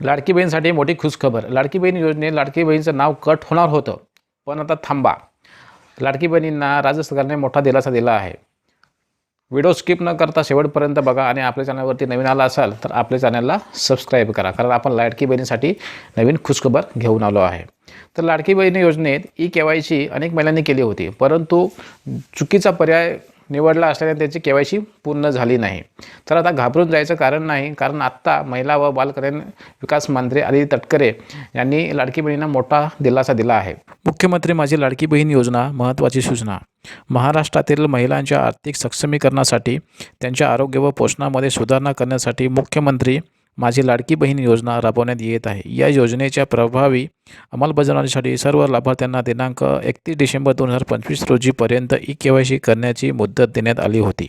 लाडकी बहीणसाठी मोठी खुशखबर. लाडकी बहीण योजनेत लाडकी बहीणचं नाव कट होणार होतं पण आता थांबा. लाडकी बहिणींना राज्य सरकारने मोठा दिलासा दिला आहे. व्हिडिओ स्किप न करता शेवटपर्यंत बघा आणि आपल्या चॅनलवरती नवीन आला असाल तर आपल्या चॅनलला सबस्क्राईब करा कारण आपण लाडकी बहिणीसाठी नवीन खुशखबर घेऊन आलो आहे. तर लाडकी बहिणी योजनेत ई के वाय सी अनेक महिलांनी केली होती परंतु चुकीचा पर्याय निवडला असल्याने त्याची के वाय पूर्ण झाली नाही. तर आता घाबरून जायचं कारण नाही कारण आत्ता महिला व बालकल्याण विकास मंत्री आदिती तटकरे यांनी लाडकी बहिणींना मोठा दिलासा दिला आहे. मुख्यमंत्री माझी लाडकी बहीण योजना महत्त्वाची सूचना. महाराष्ट्रातील महिलांच्या आर्थिक सक्षमीकरणासाठी त्यांच्या आरोग्य व पोषणामध्ये सुधारणा करण्यासाठी मुख्यमंत्री माझी लाडकी बहीण योजना राबवण्यात येत आहे. या योजनेच्या प्रभावी अंमलबजावणीसाठी सर्व लाभार्थ्यांना दिनांक एकतीस डिसेंबर दोन हजार पंचवीस रोजीपर्यंत ई के वाय सी करण्याची मुदत देण्यात आली होती.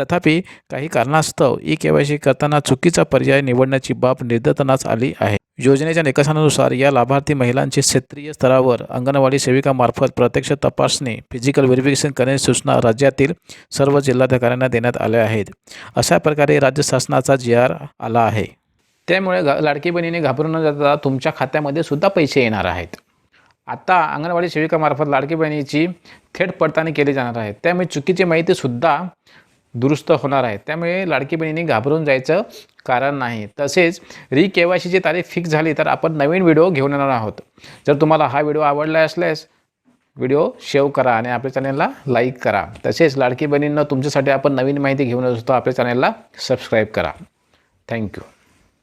तथापि काही कारणास्तव ई के वाय सी करताना चुकीचा पर्याय निवडण्याची बाब निदर्शनास आली आहे. योजनेच्या निकषानुसार या लाभार्थी महिलांची क्षेत्रीय स्तरावर अंगणवाडी सेविकामार्फत प्रत्यक्ष तपासणी फिजिकल व्हेरिफिकेशन करण्याची सूचना राज्यातील सर्व जिल्हाधिकाऱ्यांना देण्यात आल्या आहेत. अशा प्रकारे राज्य शासनाचा जी आर आला आहे. त्यामुळे गा लाडकी बहिणीने घाबरून न जाता तुमच्या खात्यामध्ये सुद्धा पैसे येणार आहेत. आता अंगणवाडी सेविकामार्फत लाडकी बहिणीची थेट पडताळणी केली जाणार आहे. त्यामुळे चुकीची माहितीसुद्धा दुरुस्त होणार आहे. त्यामुळे लाडकी बहिणींनी घाबरून जायचं कारण नाही. तसेच री के वाय सीची तारीख फिक्स झाली तर आपण नवीन व्हिडिओ घेऊन येणार आहोत. जर तुम्हाला हा व्हिडिओ आवडला असल्यास व्हिडिओ शेव करा आणि आपल्या चॅनलला लाईक करा. तसेच लाडकी बहिणींना तुमच्यासाठी आपण नवीन माहिती घेऊन असतो आपल्या चॅनलला सबस्क्राईब करा. थँक्यू